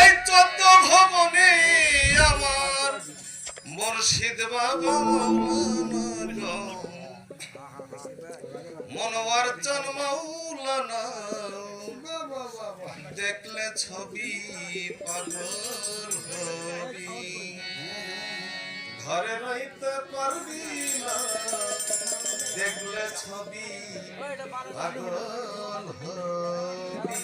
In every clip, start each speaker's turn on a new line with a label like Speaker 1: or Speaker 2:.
Speaker 1: এই চোদ্দ ভবনে আমার মুর্শিদ বাবা মনোয়ার জন্মাউলানা দেখলে ছবি পাগল হবি। ঘরে রইতে পারবি না, দেখলে ছবি পাগল হবি।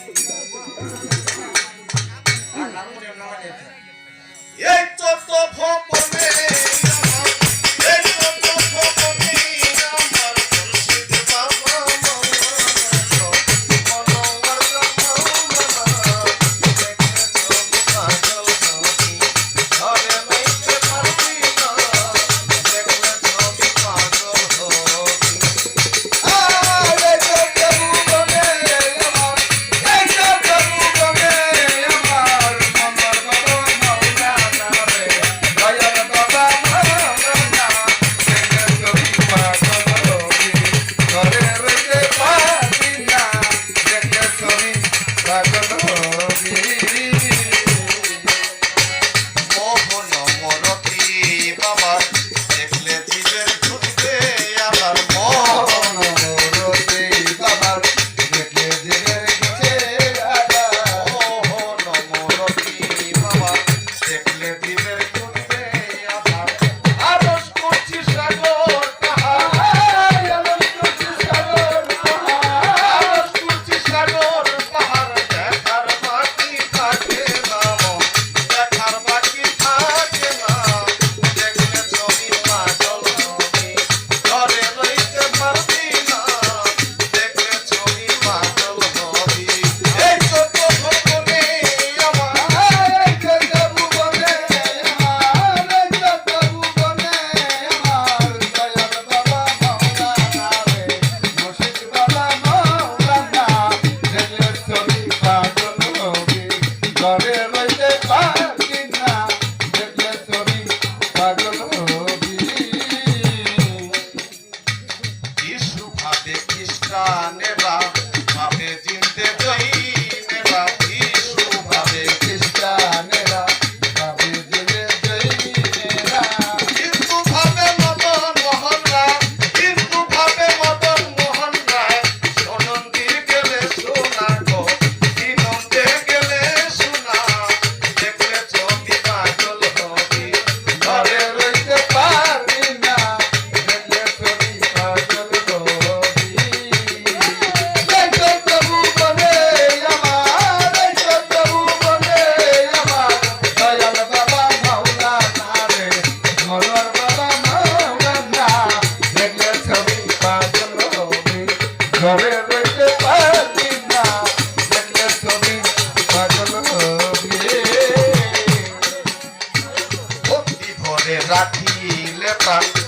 Speaker 1: রাখিলে প্রাণ